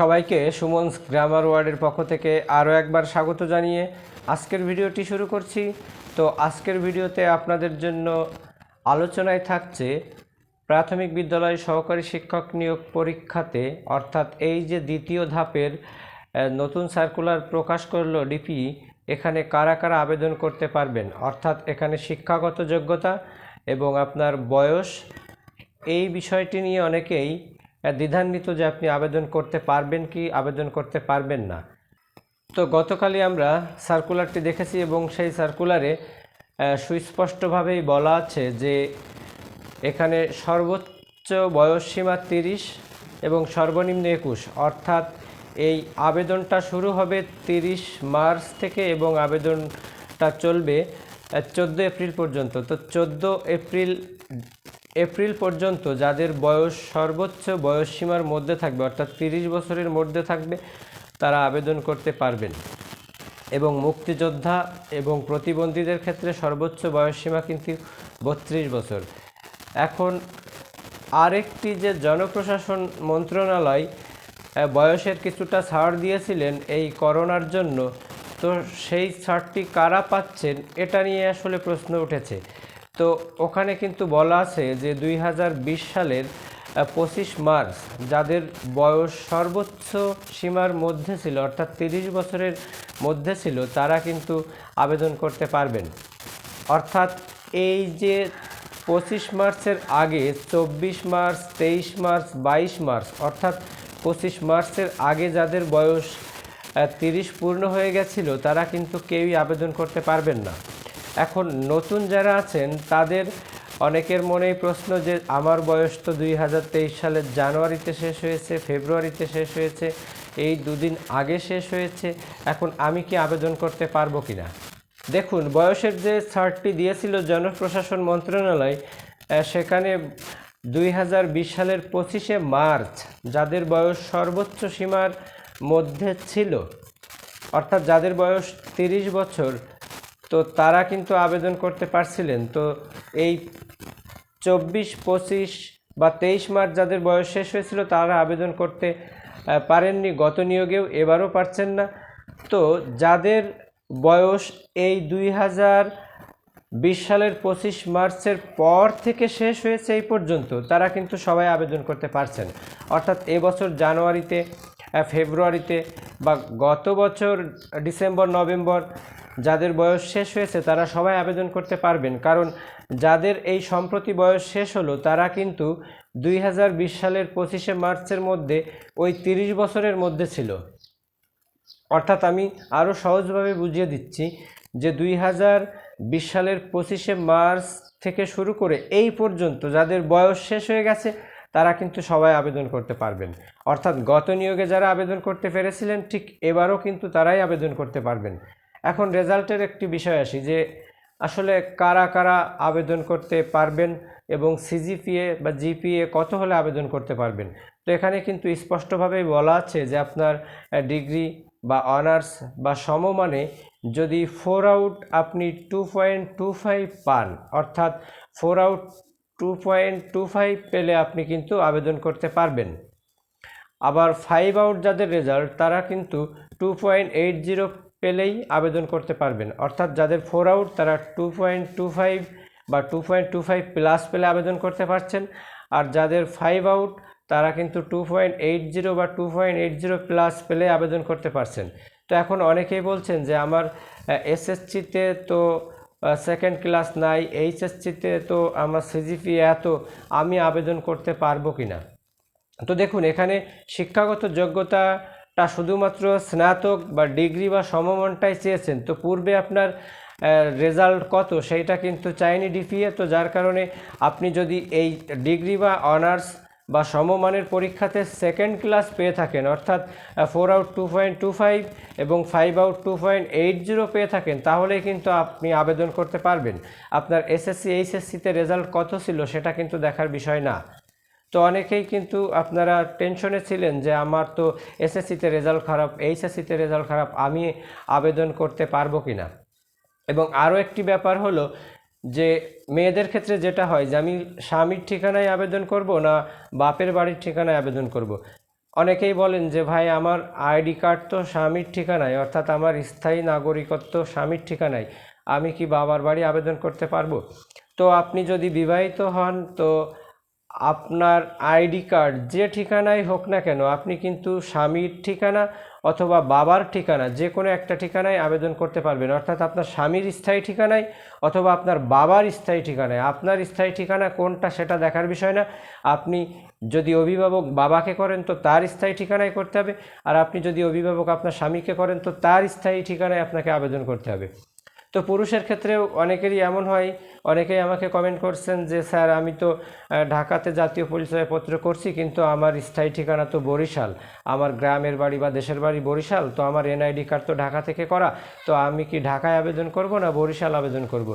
সবাইকে সুমনস গ্রামার ওয়ার্ডের পক্ষ থেকে আরও একবার স্বাগত জানিয়ে আজকের ভিডিওটি শুরু করছি। তো আজকের ভিডিওতে আপনাদের জন্য আলোচনায় থাকছে প্রাথমিক বিদ্যালয় সহকারী শিক্ষক নিয়োগ পরীক্ষাতে, অর্থাৎ এই যে দ্বিতীয় ধাপের নতুন সার্কুলার প্রকাশ করল ডিপি, এখানে কারা কারা আবেদন করতে পারবেন? অর্থাৎ এখানে শিক্ষাগত যোগ্যতা এবং আপনার বয়স, এই বিষয়টি নিয়ে অনেকেই দ্বিধান্বিত যে আপনি আবেদন করতে পারবেন কি, আবেদন করতে পারবেন না। তো গতকালই আমরা সার্কুলারটি দেখেছি এবং সেই সার্কুলারে সুস্পষ্টভাবেই বলা আছে যে এখানে সর্বোচ্চ বয়সসীমা তিরিশ এবং সর্বনিম্ন একুশ। অর্থাৎ এই আবেদনটা শুরু হবে তিরিশ মার্চ থেকে এবং আবেদনটা চলবে চোদ্দ এপ্রিল পর্যন্ত। তো চোদ্দ এপ্রিল এপ্রিল পর্যন্ত যাদের বয়স সর্বোচ্চ বয়সসীমার মধ্যে থাকবে, অর্থাৎ তিরিশ বছরের মধ্যে থাকবে, তারা আবেদন করতে পারবেন। এবং মুক্তিযোদ্ধা এবং প্রতিবন্ধীদের ক্ষেত্রে সর্বোচ্চ বয়সসীমা কিন্তু বত্রিশ বছর। এখন আরেকটি যে জনপ্রশাসন মন্ত্রণালয় বয়সের কিছুটা ছাড় দিয়েছিলেন এই করোনার জন্য, তো সেই ছাড়টি কারা পাচ্ছেন, এটা নিয়ে আসলে প্রশ্ন উঠেছে। তো ওখানে কিন্তু বলা আছে যে দুই হাজার বিশ সালের পঁচিশ মার্চ, যাদের বয়স সর্বোচ্চ সীমার মধ্যে ছিল, অর্থাৎ তিরিশ বছরের মধ্যে ছিল, তারা কিন্তু আবেদন করতে পারবেন। অর্থাৎ এই যে পঁচিশ মার্চের আগে, চব্বিশ মার্চ, তেইশ মার্চ, বাইশ মার্চ, অর্থাৎ পঁচিশ মার্চের আগে যাদের বয়স তিরিশ পূর্ণ হয়ে গেছিল, তারা কিন্তু কেউই আবেদন করতে পারবেন না। এখন নতুন যারা আছেন, তাদের অনেকের মনেই প্রশ্ন যে আমার বয়স তো দুই হাজার তেইশ সালের জানুয়ারিতে শেষ হয়েছে, ফেব্রুয়ারিতে শেষ হয়েছে, এই দুদিন আগে শেষ হয়েছে, এখন আমি কি আবেদন করতে পারব কি না দেখুন, বয়সের যে ছাড়টি দিয়েছিল জনপ্রশাসন মন্ত্রণালয় সেখানে দুই হাজার বিশ সালের পঁচিশে মার্চ, যাদের বয়স সর্বোচ্চ সীমার মধ্যে ছিল, অর্থাৎ যাদের বয়স তিরিশ বছর তো তারা কিন্তু আবেদন করতে পারছিলেন। তো এই চব্বিশ, পঁচিশ বা তেইশ মার্চ যাদের বয়স শেষ হয়েছিল, তারা আবেদন করতে পারেননি। গত নিয়োগেও এবারও পারছেন না। তো যাদের বয়স এই দুই হাজার বিশ সালের পঁচিশ মার্চের পর থেকে শেষ হয়েছে এই পর্যন্ত, তারা কিন্তু সবাই আবেদন করতে পারছেন। অর্থাৎ এবছর জানুয়ারিতে ফেব্রুয়ারিতে বা গত বছর ডিসেম্বর, নভেম্বর যাদের বয়স শেষ হয়েছে, তারা সবাই আবেদন করতে পারবেন। কারণ যাদের এই সম্প্রতি বয়স শেষ হলো, তারা কিন্তু দুই হাজার বিশ সালের পঁচিশে মার্চের মধ্যে ওই তিরিশ বছরের মধ্যে ছিল। অর্থাৎ আমি আরও সহজভাবে বুঝিয়ে দিচ্ছি যে দুই হাজার বিশ সালের পঁচিশে মার্চ থেকে শুরু করে এই পর্যন্ত যাদের বয়স শেষ হয়ে গেছে, তারা কিন্তু সবাই আবেদন করতে পারবেন। অর্থাৎ গত নিয়োগে যারা আবেদন করতে পেরেছিলেন, ঠিক এবারও কিন্তু তারাই আবেদন করতে পারবেন। এখন রেজাল্টের একটি বিষয় আসি যে আসলে কারা কারা আবেদন করতে পারবেন এবং সিজিপিএ বা জিপিএ কত হলে আবেদন করতে পারবেন? তো এখানে কিন্তু স্পষ্টভাবেই বলা আছে যে আপনার ডিগ্রি বা অনার্স বা সমমানে যদি ফোর আউট আপনি টু পয়েন্ট টু ফাইভ পান, অর্থাৎ four out two point two five পেলে আপনি কিন্তু আবেদন করতে পারবেন। আবার ফাইভ আউট যাদের রেজাল্ট তারা কিন্তু টু পয়েন্ট এইট জিরো পেলেই আবেদন করতে পারবেন। অর্থাৎ যাদের ফোর আউট তারা টু পয়েন্ট টু ফাইভ বা two point two five plus পেলে আবেদন করতে পারছেন। আর যাদের ফাইভ আউট তারা কিন্তু টু পয়েন্ট এইট জিরো বা two point eight zero plus পেলে আবেদন করতে পারছেন। তো এখন অনেকেই বলছেন যে আমার এসএসসিতে তো সেকেন্ড ক্লাস নাই এইচএসসিতে তো আমার সিজিপি এত, আমি আবেদন করতে পারব কি না তো দেখুন, এখানে শিক্ষাগত যোগ্যতাটা শুধুমাত্র স্নাতক বা ডিগ্রি বা সমমানটাই চেয়েছেন। তো পূর্বে আপনার রেজাল্ট কত সেইটা কিন্তু চায়নি ডিপিএ, তো যার কারণে আপনি যদি এই ডিগ্রি বা অনার্স বা সমমানের পরীক্ষাতে সেকেন্ড ক্লাস পেয়ে থাকেন, অর্থাৎ four out two point two five এবং five out two point eight zero পেয়ে থাকেন তাহলে কিন্তু আপনি আবেদন করতে পারবেন। আপনার এসএসসি এইচএসসিতে রেজাল্ট কত ছিল সেটা কিন্তু দেখার বিষয় না। তো অনেকেই কিন্তু আপনারা টেনশনে ছিলেন যে আমার তো এসএসসিতে রেজাল্ট খারাপ এইচএসসিতে রেজাল্ট খারাপ, আমি আবেদন করতে পারব কি না এবং আরও একটি ব্যাপার হলো যে মেয়েদের ক্ষেত্রে যেটা হয় যে আমি স্বামীর ঠিকানায় আবেদন করব না বাপের বাড়ির ঠিকানায় আবেদন করব। অনেকেই বলেন যে ভাই আমার আইডি কার্ড তো স্বামীর ঠিকানায়, অর্থাৎ আমার স্থায়ী নাগরিকত্ব স্বামীর ঠিকানায়, আমি কি বাবার বাড়ি আবেদন করতে পারব তো আপনি যদি বিবাহিত হন তো আপনার আইডি কার্ড যে ঠিকানায় হোক না কেন, আপনি কিন্তু স্বামীর ঠিকানা অথবা বাবার ঠিকানা যে কোনো একটা ঠিকানায় আবেদন করতে পারবেন। অর্থাৎ আপনার স্বামীর স্থায়ী ঠিকানায় অথবা আপনার বাবার স্থায়ী ঠিকানায়। আপনার স্থায়ী ঠিকানা কোনটা সেটা দেখার বিষয় না। আপনি যদি অভিভাবক বাবাকে করেন তো তার স্থায়ী ঠিকানায় করতে হবে। আর আপনি যদি অভিভাবক আপনার স্বামীকে করেন তো তার স্থায়ী ঠিকানায় আপনাকে আবেদন করতে হবে। তো পুরুষের ক্ষেত্রেও অনেকেরই এমন হয়। অনেকেই আমাকে কমেন্ট করছেন যে, স্যার, আমি তো ঢাকাতে জাতীয় পরিচয়পত্র করছি, কিন্তু আমার স্থায়ী ঠিকানা তো বরিশাল। আমার গ্রামের বাড়ি বা দেশের বাড়ি বরিশাল, তো আমার এনআইডি কার্ড তো ঢাকা থেকে করা। তো আমি কি ঢাকায় আবেদন করব না বরিশাল আবেদন করব?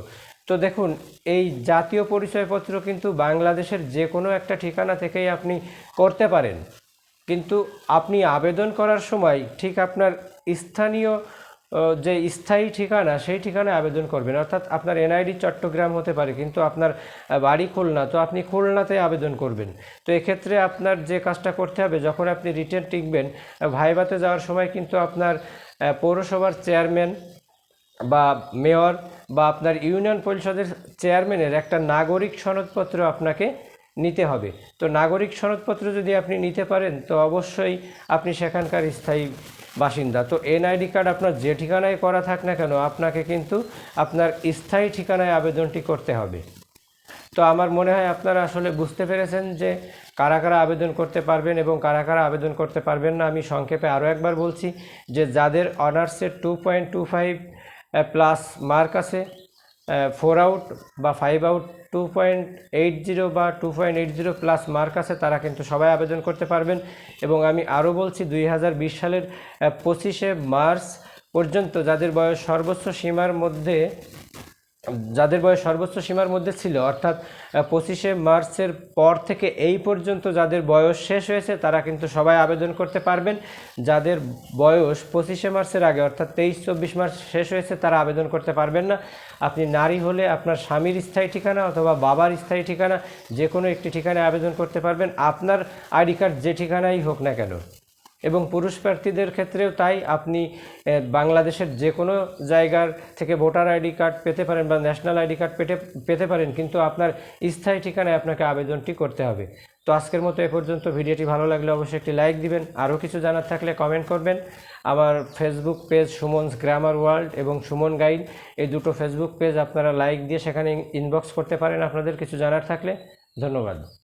তো দেখুন, এই জাতীয় পরিচয়পত্র কিন্তু বাংলাদেশের যে কোনো একটা ঠিকানা থেকেই আপনি করতে পারেন। কিন্তু আপনি আবেদন করার সময় ঠিক আপনার স্থানীয় যে স্থায়ী ঠিকানা সেই ঠিকানায় আবেদন করবেন। অর্থাৎ আপনার এনআইডি চট্টগ্রাম হতে পারে কিন্তু আপনার বাড়ি খুলনা তো আপনি খুলনাতে আবেদন করবেন। তো এক্ষেত্রে আপনার যে কাজটা করতে হবে যখন আপনি রিটার্ন টিকবেন আহ, ভাইভাতে যাওয়ার সময় কিন্তু আপনার পৌরসভার চেয়ারম্যান বা মেয়র বা আপনার ইউনিয়ন পরিষদের চেয়ারম্যানের একটা নাগরিক সনদপত্র আপনাকে নিতে হবে। তো নাগরিক সনদপত্র যদি আপনি নিতে পারেন, তো অবশ্যই আপনি সেখানকার স্থায়ী বাসিন্দা। তো এনআইডি কার্ড আপনার যে ঠিকানায় করা থাক না কেন, আপনাকে কিন্তু আপনার স্থায়ী ঠিকানায় আবেদনটি করতে হবে। তো আমার মনে হয় আপনারা আসলে বুঝতে পেরেছেন যে কারা কারা আবেদন করতে পারবেন এবং কারা কারা আবেদন করতে পারবেন না, আমি সংক্ষেপে আরও একবার বলছি যে যাদের অনার্সের two point two five plus mark আছে ফোর আউট বা five out two point eight zero বা two point eight zero plus mark আছে, তারা কিন্তু সবাই আবেদন করতে পারবেন। এবং আমি আরও বলছি, দুই হাজার বিশ সালের পঁচিশে মার্চ পর্যন্ত যাদের বয়স সর্বোচ্চ সীমার মধ্যে যাদের বয়স সর্বোচ্চ সীমার মধ্যে ছিল, অর্থাৎ পঁচিশে মার্চের পর থেকে এই পর্যন্ত যাদের বয়স শেষ হয়েছে, তারা কিন্তু সবাই আবেদন করতে পারবেন। যাদের বয়স পঁচিশে মার্চের আগে, অর্থাৎ তেইশ, চব্বিশ মার্চ শেষ হয়েছে, তারা আবেদন করতে পারবেন না। আপনি নারী হলে আপনার স্বামীর স্থায়ী ঠিকানা অথবা বাবার স্থায়ী ঠিকানা যে কোনো একটি ঠিকানায় আবেদন করতে পারবেন। আপনার আইডি কার্ড যে ঠিকানাই হোক না কেন। এবং পুরুষ প্রার্থীদের ক্ষেত্রেও তাই আপনি বাংলাদেশের যে কোনো জায়গার থেকে ভোটার আইডি কার্ড পেতে পারেন বা ন্যাশনাল আইডি কার্ড পেতে পেতে পারেন, কিন্তু আপনার স্থায়ী ঠিকানায় আপনাকে আবেদনটি করতে হবে। তো আজকের মতো এ পর্যন্ত। ভিডিওটি ভালো লাগলে অবশ্যই একটি লাইক দিবেন। আরও কিছু জানার থাকলে কমেন্ট করবেন। আমার Facebook page Suman's grammar world এবং সুমন গাইড এই দুটো ফেসবুক পেজ আপনারা লাইক দিয়ে সেখানে ইনবক্স করতে পারেন আপনাদের কিছু জানার থাকলে। ধন্যবাদ।